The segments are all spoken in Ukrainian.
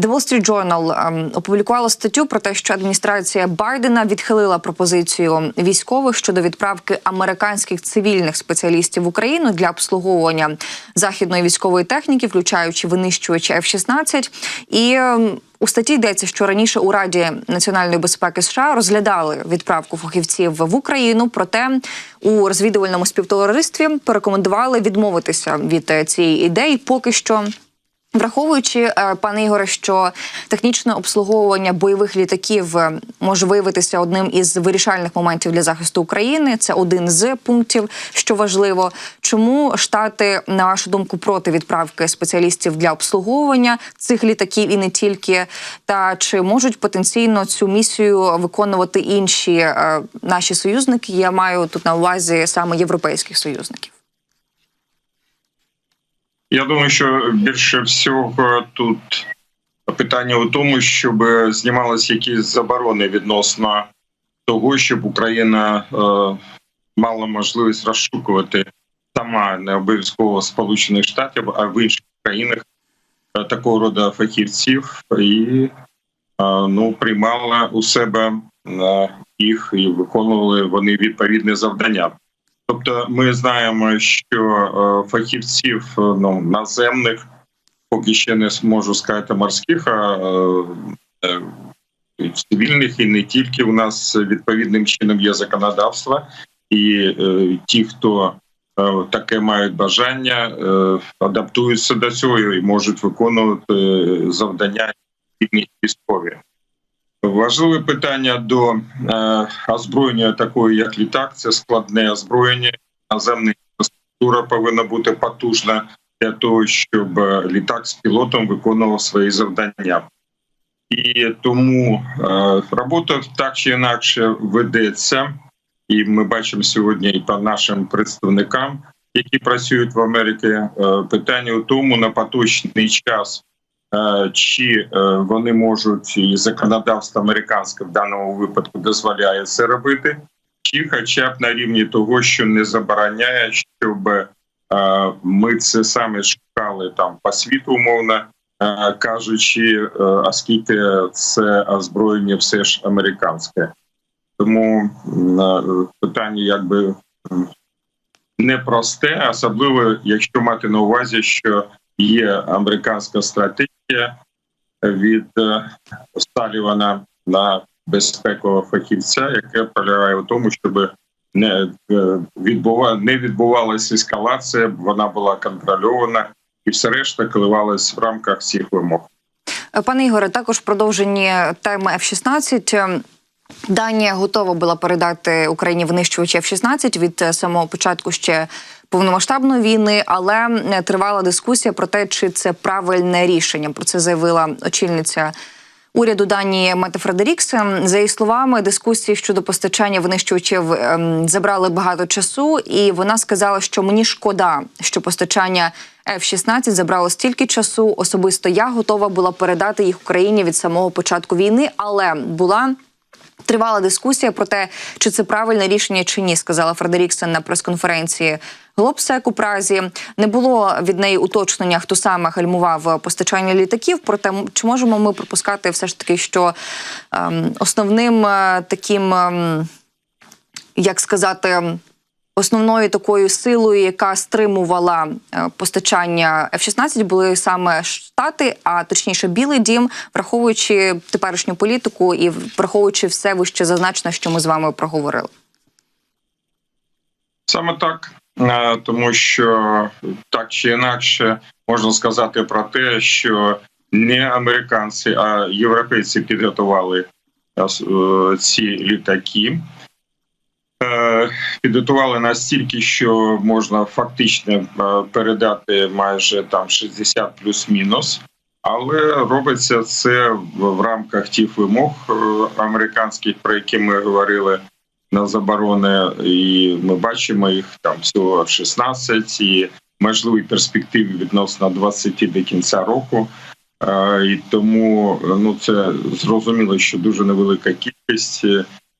The Wall Street Journal ем, опублікувала статтю про те, що адміністрація Байдена відхилила пропозицію військових щодо відправки американських цивільних спеціалістів в Україну для обслуговування західної військової техніки, включаючи винищувачі F-16. І ем, у статті йдеться, що раніше у Раді національної безпеки США розглядали відправку фахівців в Україну. Проте у розвідувальному співтоваристві порекомендували відмовитися від е, цієї ідеї. Поки що. Враховуючи, е, пане Ігоре, що технічне обслуговування бойових літаків е, може виявитися одним із вирішальних моментів для захисту України, це один з пунктів, що важливо. Чому штати, на вашу думку, проти відправки спеціалістів для обслуговування цих літаків і не тільки, та чи можуть потенційно цю місію виконувати інші е, наші союзники? Я маю тут на увазі саме європейських союзників. Я думаю, що більше всього тут питання у тому, щоб знімалися якісь заборони відносно того, щоб Україна е, мала можливість розшукувати сама не обов'язково Сполучених Штатів, а в інших країнах е, такого роду фахівців і е, ну приймала у себе е, їх і виконували вони відповідне завдання. Тобто, ми знаємо, що е, фахівців е, ну наземних, поки ще не можу сказати морських, а е, цивільних і не тільки у нас відповідним чином є законодавство, і ті, хто таке мають бажання, адаптуються до цього і можуть виконувати завдання військові. Важливе питання до е, озброєння такої, як літак, це складне озброєння. Наземна інфраструктура повинна бути потужна для того, щоб е, літак з пілотом виконував свої завдання. І тому е, робота так чи інакше ведеться, і ми бачимо сьогодні і по нашим представникам, які працюють в Америці. Е, питання у тому на поточний час. Е, чи е, вони можуть і законодавство американське в даному випадку дозволяє це робити, чи, хоча б на рівні того, що не забороняє, щоб е, ми це саме шукали там по світу, умовно кажучи, оскільки це озброєння все ж американське, тому питання якби непросте, особливо якщо мати на увазі, що є американська стратегія від е, Сталівана на безпекового фахівця, яке полягає в тому, щоб не е, відбува не відбувалася ескалація, вона була контрольована, і все решта коливалась в рамках цих вимог. Пане Ігоре, також продовжені теми F-16. Данія готова була передати Україні винищувачі F-16 від самого початку ще повномасштабної війни, але тривала дискусія про те, чи це правильне рішення. Про це заявила очільниця. Уряду Данії Мета Фредерікс за її словами, дискусії щодо постачання винищувачів ем, забрали багато часу, і вона сказала, що мені шкода, що постачання F-16 забрало стільки часу. Особисто я готова була передати їх Україні від самого початку війни, але була Тривала дискусія про те, чи це правильне рішення чи ні, сказала Фредеріксен на прес-конференції Глобсек у Празі. Не було від неї уточнення, хто саме гальмував постачання літаків. Проте чи можемо ми пропускати все ж таки, що ем, основним е, таким, ем, як сказати, Основною такою силою, яка стримувала е, постачання F-16, були саме штати, а точніше, Білий Дім, враховуючи теперішню політику і враховуючи все вище зазначено, що ми з вами проговорили. Саме так, е, тому що так чи інакше можна сказати про те, що не американці, а європейці підготували е, ці літаки. Е, підготували настільки, що можна фактично е, передати майже там 60 плюс-мінус, але робиться це в рамках тих вимог е, американських, про які ми говорили на заборони, і ми бачимо їх там всього 16 і можливі перспективи відносно 20 до кінця року. І тому ну це зрозуміло, що дуже невелика кількість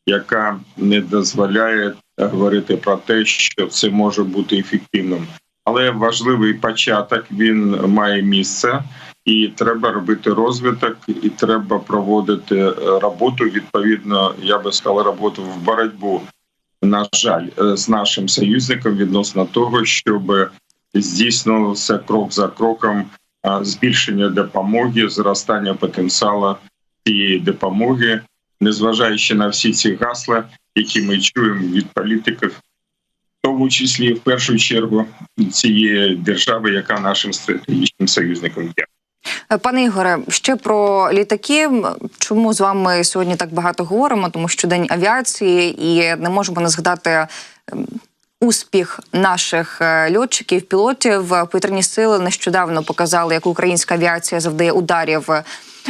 яка не дозволяє говорити про те, що це може бути ефективним. Але важливий початок він має місце, і треба робити розвиток, і треба проводити е, роботу. Відповідно, я би сказав, роботу в боротьбу. На жаль, е, з нашим союзником відносно того, щоб здійснювався крок за кроком збільшення допомоги, зростання потенціалу цієї допомоги, незважаючи на всі ці гасла, які ми чуємо від політиків, в тому числі в першу чергу цієї держави, яка нашим стратегічним союзником є. Пане Ігоре, ще про літаки. Чому з вами сьогодні так багато говоримо? Тому що день авіації, і не можемо не згадати ем, успіх наших е, льотчиків, пілотів. Повітряні сили нещодавно показали, як українська авіація завдає ударів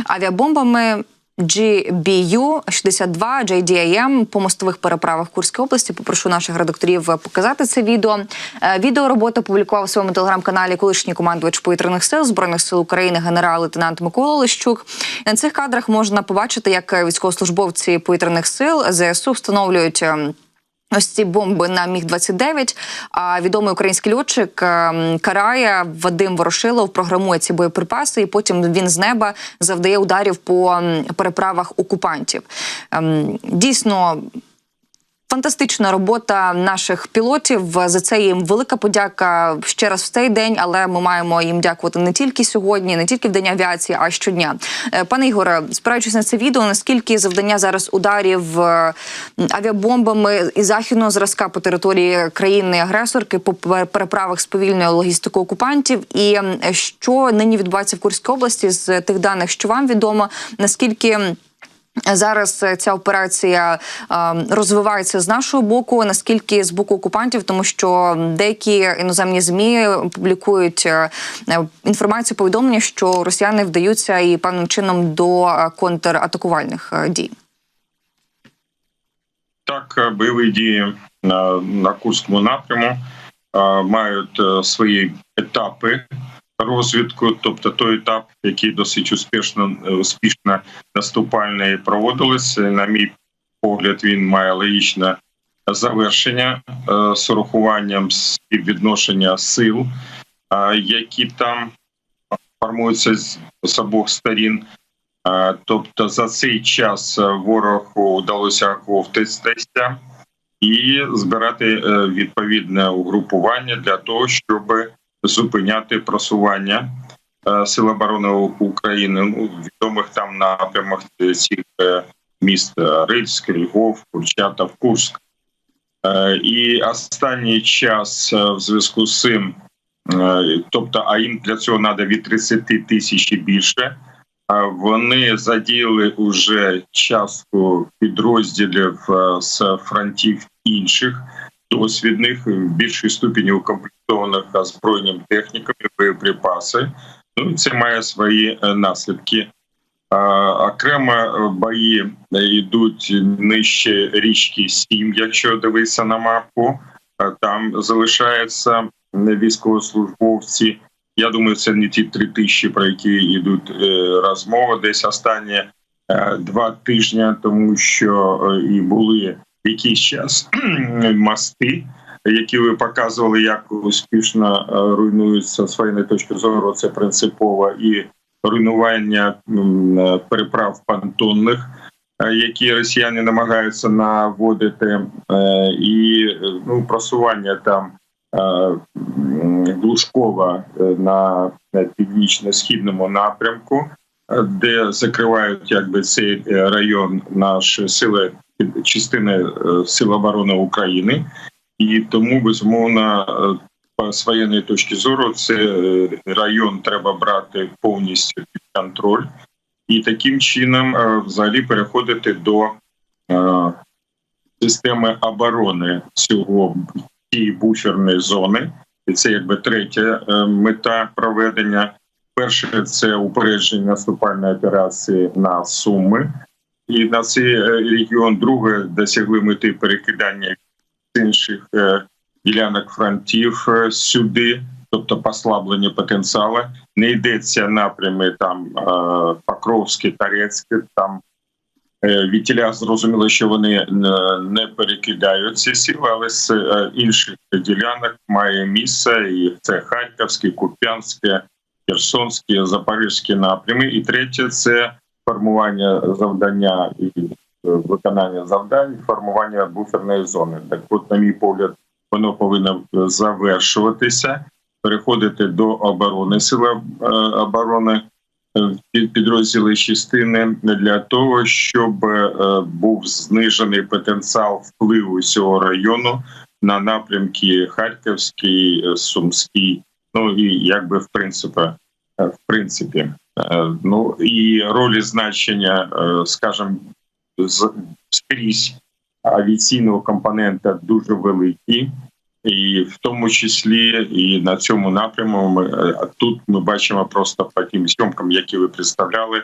авіабомбами. GBU-62 JDAM по мостових переправах Курської області. Попрошу наших редакторів показати це відео. Е, Відео робота опублікував у своєму телеграм-каналі колишній командувач повітряних сил збройних сил України генерал-лейтенант Микола Лещук. На цих кадрах можна побачити, як військовослужбовці повітряних сил ЗСУ встановлюють. Ем, Ось ці бомби на міг 29 А відомий український льотчик карає Карая Вадим Ворошилов програмує ці боєприпаси, і потім він з неба завдає ударів по ем, переправах окупантів. Ем, Дійсно. Фантастична робота наших пілотів. За це їм велика подяка ще раз в цей день, але ми маємо їм дякувати не тільки сьогодні, не тільки в день авіації, а щодня. Е, Пане Ігоре, спираючись на це відео, наскільки завдання зараз ударів е, авіабомбами і західного зразка по території країни-агресорки по пер- переправах сповільнює логістику окупантів, і що нині відбувається в Курській області з тих даних, що вам відомо, наскільки. Зараз ця операція розвивається з нашого боку, наскільки з боку окупантів, тому що деякі іноземні змі публікують е, інформацію, повідомлення, що росіяни вдаються і певним чином до е, контратакувальних е, дій. Так, бойові дії на, на Курському напряму мають свої етапи розвідку, тобто той етап, який досить успішно е, успішно наступальний проводились. На мій погляд, він має логічне завершення е, з урахуванням співвідношення сил, е, які там формуються з, обох сторін. Тобто за цей час ворогу вдалося оговтатися і збирати відповідне угрупування для того, щоб зупиняти просування е, Сил оборони України ну, відомих там напрямах цих е, міст е, Рильськ, Львов, Курчатов, Курськ. Е, І останній час е, в зв'язку з цим, е, тобто, а їм для цього треба від 30 тисяч і більше. Вони задіяли уже частку підрозділів е, з фронтів інших досвідних в більшій ступені укомплектованих озброєнням техніками, боєприпаси. Ну це має свої е, наслідки. Окремо е, бої е, йдуть нижче річки Сім, якщо дивитися на мапу. Там залишаються військовослужбовці. Я думаю, це не ті три тисячі, про які йдуть розмови. Десь останні два тижні, тому що і були якийсь час мости, які ви показували, як успішно е, руйнуються з воєнної точки зору. Це принципово і руйнування е, переправ понтонних, е, які росіяни намагаються наводити, і ну просування там. Глушкова на північно-східному напрямку, де закривають якби цей е, район наші сили частини е, Сил оборони України, і тому безумовно е, з воєнної точки зору це е, район треба брати повністю під контроль, і таким чином е, взагалі переходити до е, системи оборони цього цієї буферної зони. І це якби третя е, мета проведення. Перше це упередження наступальної операції на Суми і на цей е, регіон. Друге досягли мети перекидання з інших е, ділянок фронтів е, сюди, тобто послаблення потенціалу. Не йдеться напрями там Покровське, Тарецьке, там Вітіля зрозуміло, що вони не перекидають ці сили, але з інших ділянок має місце, і це Харківське, Куп'янське, Херсонські, Запорізькі напрями. І третє це формування завдання і е, виконання завдань, формування буферної зони. Так, от, на мій погляд, воно повинно завершуватися, переходити до оборони сили е, оборони е, під- підрозділи частини для того, щоб е, був знижений потенціал впливу цього району на напрямки Харківський, е, Сумський, ну і якби в принципі, е, в принципі, Е, ну і ролі значення, е, скажімо, скрізь авіаційного компонента дуже великі. І в тому числі і на цьому напряму ми тут ми бачимо просто по тим зйомкам, які ви представляли,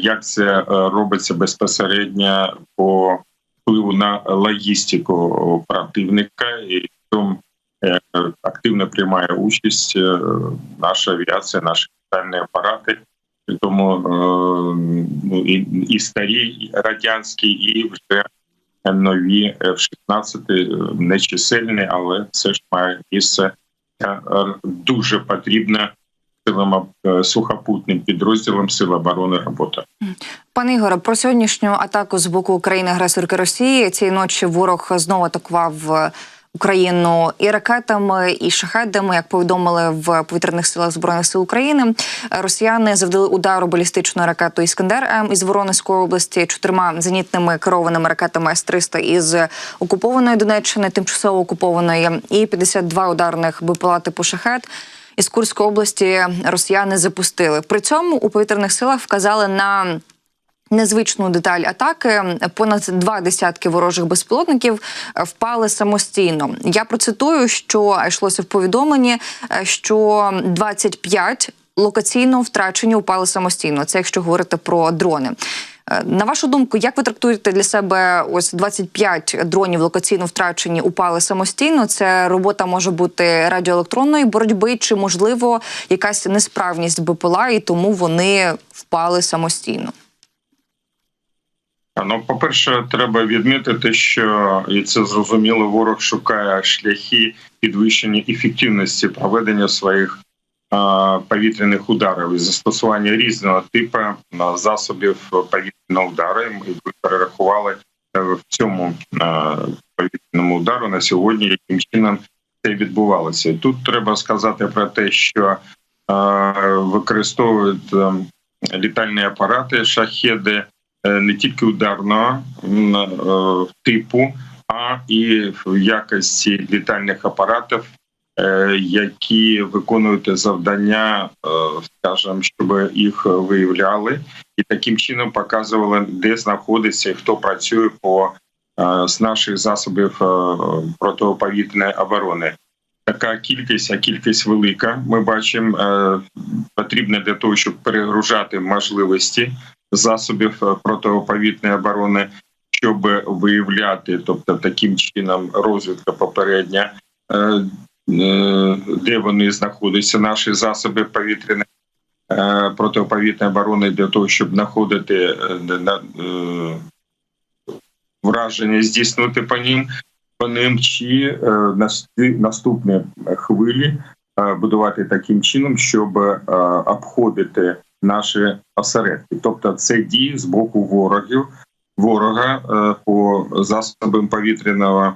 як це робиться безпосередньо по впливу на логістику противника, і активно приймає участь е, наша авіація, наші літальні апарати. Тому е, ну, і, і старі радянські, і вже нові F-16 нечисельні, але все ж має місце Е, е, дуже потрібна силам е, сухопутним підрозділам Сил оборони робота. Пане Ігоре, про сьогоднішню атаку з боку України агресорки Росії цієї ночі ворог знову атакував е, Україну і ракетами, і шахедами, як повідомили в повітряних силах збройних сил України. Росіяни завдали удару балістичною ракетою Іскандер М із Воронезької області, чотирма зенітними керованими ракетами С-300 із окупованої Донеччини, тимчасово окупованої, і 52 ударних БПЛА типу шахет. Із Курської області росіяни запустили. При цьому у повітряних силах вказали на незвичну деталь атаки. Понад два десятки ворожих безпілотників е, впали самостійно. Я процитую, що йшлося в повідомленні, е, що 25 локаційно втрачені упали самостійно. Це якщо говорити про дрони. Е, На вашу думку, як ви трактуєте для себе ось 25 дронів локаційно втрачені упали самостійно? Це робота може бути радіоелектронної боротьби, чи можливо якась несправність БПЛА, і тому вони впали самостійно? Ну, по-перше, треба відмітити, що і це зрозуміло, ворог шукає шляхи підвищення ефективності проведення своїх повітряних ударів і застосування різного типу засобів повітряного удару. Ми перерахували е, в цьому а, повітряному удару на сьогодні, яким чином це відбувалося. І Тут треба сказати про те, що а, використовують ем, літальні апарати, шахеди е, не тільки ударного е, типу, а і в якості літальних апаратів, е, які виконують завдання, е, скажімо, щоб їх виявляли, і таким чином показували, де знаходиться і хто працює по е, з наших засобів е, протиповітряної оборони. Така кількість, а кількість велика. Ми бачимо, е, потрібна для того, щоб перегружати можливості засобів е, протиповітряної оборони, щоб виявляти, тобто таким чином розвідка попередня, е, е, де вони знаходяться, наші засоби повітряної протиповітряної оборони для того, щоб знаходити на- враження, здійснити по ним по ним чи наступні хвилі будувати таким чином, щоб обходити наші осередки. Тобто, це дії з боку ворогів ворога е, по засобам повітряного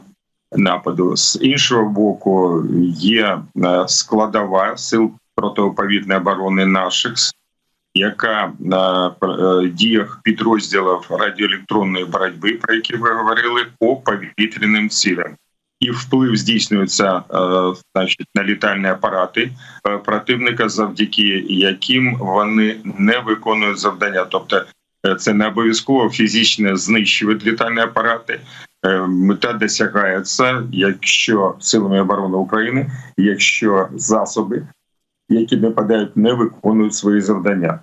нападу. З іншого боку, є е, складова сил протиповітряної оборони наших, яка на е, діях підрозділів радіоелектронної боротьби, про які ви говорили, по повітряним цілям. І вплив здійснюється е, значить, на літальні апарати е, противника, завдяки яким вони не виконують завдання. Тобто е, це не обов'язково фізично знищують літальні апарати. Мета досягається, якщо силами оборони України, якщо засоби, які нападають, не виконують свої завдання.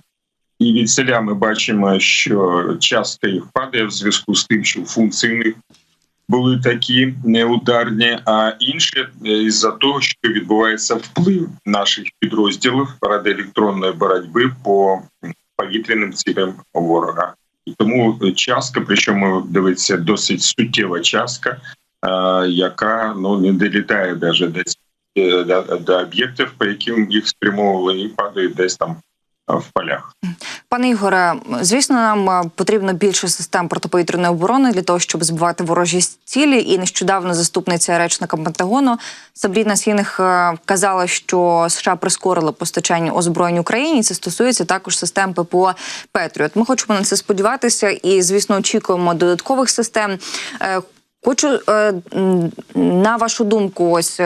І від селя ми бачимо, що часто їх падає в зв'язку з тим, що функції них були такі неударні, а інші е, із-за того, що відбувається вплив наших підрозділів радіоелектронної боротьби по повітряним цілям ворога. Тому частка, причому дивиться досить суттєва частка, е, яка ну не долітає навіть десь е, до, до об'єктів, по яким їх спрямовували, і падають десь там в полях. Пане Ігоре, звісно, нам е, потрібно більше систем протиповітряної оборони для того, щоб збивати ворожі цілі. І нещодавно заступниця речника Пентагону Сабріна Сіних е, казала, що США прискорили постачання озброєнь Україні. Це стосується також систем ППО Петріот. Ми хочемо на це сподіватися, і звісно, очікуємо додаткових систем. Е, Хочу на вашу думку, ось.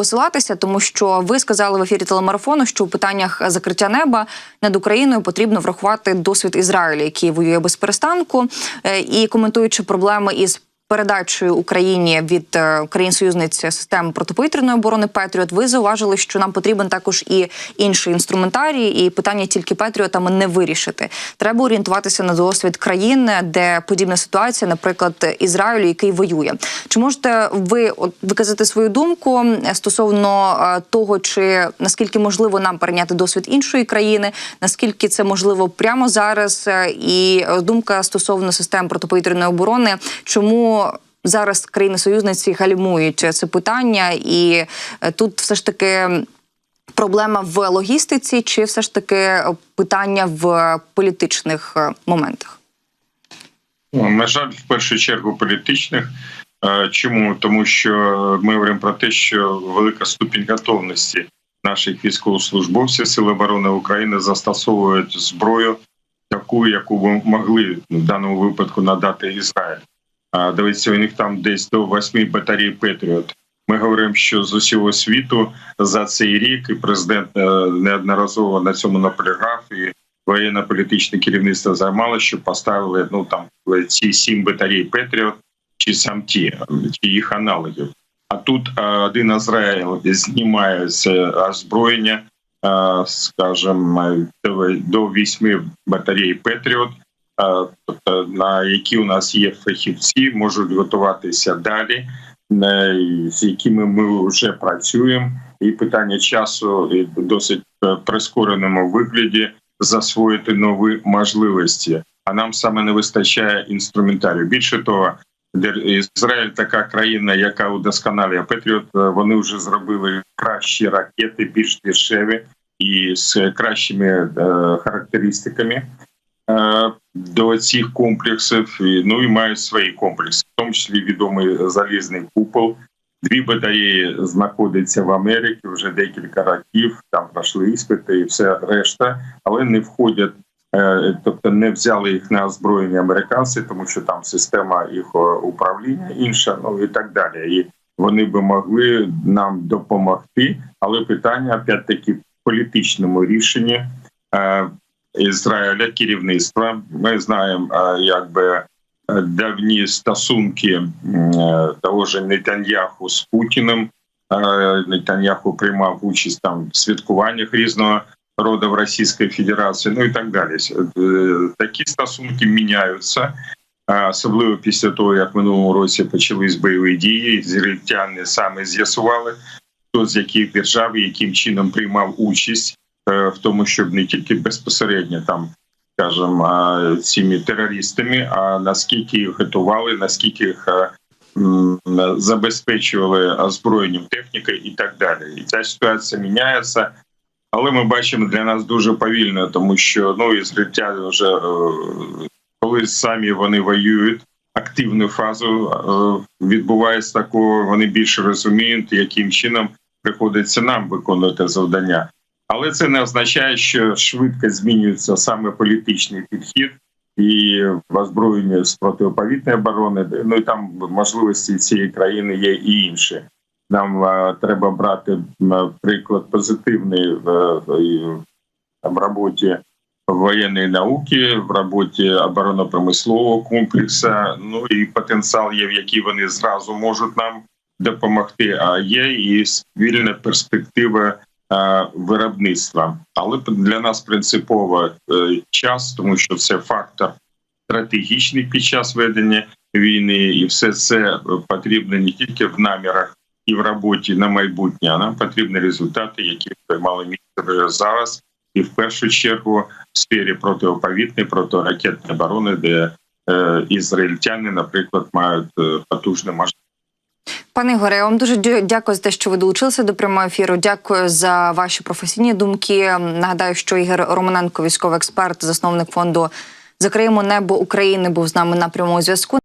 Посилатися, тому що ви сказали в ефірі телемарафону, що у питаннях закриття неба над Україною потрібно врахувати досвід Ізраїлю, який воює без перестанку, Е, і коментуючи проблеми із передачею Україні від е, країн союзниць систем протиповітряної оборони Петріот. Ви зауважили, що нам потрібен також і інший інструментарій, і питання тільки Петріотами не вирішити. Треба орієнтуватися на досвід країн, де подібна ситуація, наприклад, Ізраїлю, який воює. Чи можете ви виказати свою думку е, стосовно е, того, чи наскільки можливо нам перейняти досвід іншої країни, наскільки це можливо прямо зараз? І думка стосовно систем протиповітряної оборони, чому зараз країни-союзниці гальмують це питання, і е, тут все ж таки. Проблема в логістиці, чи все ж таки питання в політичних е, моментах? Ну, На жаль, в першу чергу політичних. Е, Чому? Тому що ми говоримо про те, що велика ступінь готовності наших військовослужбовців Сил оборони України застосовують зброю, таку, яку б могли в даному випадку надати Ізраїль. Дивіться, у них там десь до восьми батарей Петріот. Ми говоримо, що з усього світу за цей рік і президент е, неодноразово на цьому наполягав і воєнно-політичне керівництво займалося, що поставили ну там ці сім батарей Петріот чи сам ті, чи їх аналогів. А тут е, один Ізраїль знімає з озброєння, е, скажімо, до вісьми батарей Петріот, е, тобто на які у нас є фахівці, можуть готуватися далі, е, з якими ми вже працюємо. І питання часу і досить е, прискореному вигляді засвоїти нові можливості. А нам саме не вистачає інструментарію. Більше того, Ізраїль така країна, яка удосконалює Петріот. е, Вони вже зробили кращі ракети, більш дешеві і з кращими е, характеристиками е, до цих комплексів. Ну і мають свої комплекси, в тому числі відомий залізний купол. Дві батареї знаходяться в Америці вже декілька років. Там пройшли іспити і все решта, але не входять Е, тобто не взяли їх на озброєння американці, тому що там система їх е, управління інша, ну і так далі. І вони би могли нам допомогти, але питання опять-таки в політичному рішенні е, Ізраїля керівництва. Ми знаємо, е, якби е, давні стосунки е, того ж Нетаньяху з Путіним. Нетаньяху приймав участь там в святкуваннях різного роду в Російській Федерації, ну і так далі. Такі стосунки міняються, особливо після того, як в минулому році почались бойові дії. Ізраїльтяни саме з'ясували, хто з яких держав, яким чином приймав участь в тому, щоб не тільки безпосередньо там. Скажем, а, цими терористами, а наскільки їх готували, наскільки їх е, забезпечували озброєнням техніки і так далі. І ця ситуація міняється. Але ми бачимо для нас дуже повільно, тому що ну ізраїльтяни вже е, коли самі вони воюють, активну фазу е, відбувається такого. Вони більше розуміють, яким чином приходиться нам виконувати завдання. Але це не означає, що швидко змінюється саме політичний підхід і в озброєнні з протиповітної оборони. Ну і там можливості цієї країни є і інші. Нам е, треба брати приклад позитивний в, в, в роботі воєнної науки, в роботі оборонно-промислового комплексу. Ну і потенціал є, в який вони зразу можуть нам допомогти. А є і спільна перспектива виробництва. Але для нас принципово е, час, тому що це фактор стратегічний під час ведення війни, і все це потрібно не тільки в намірах і в роботі на майбутнє. А нам потрібні результати, які приймали місце зараз, і в першу чергу в сфері протиповітної, протиракетної оборони, де е, ізраїльтяни, наприклад, мають е, потужні можливості. Пане Ігоре, я вам дуже дякую за те, що ви долучилися до прямого ефіру. Дякую за ваші професійні думки. Нагадаю, що Ігор Романенко, військовий експерт, засновник фонду Закриємо небо України, був з нами на прямому зв'язку.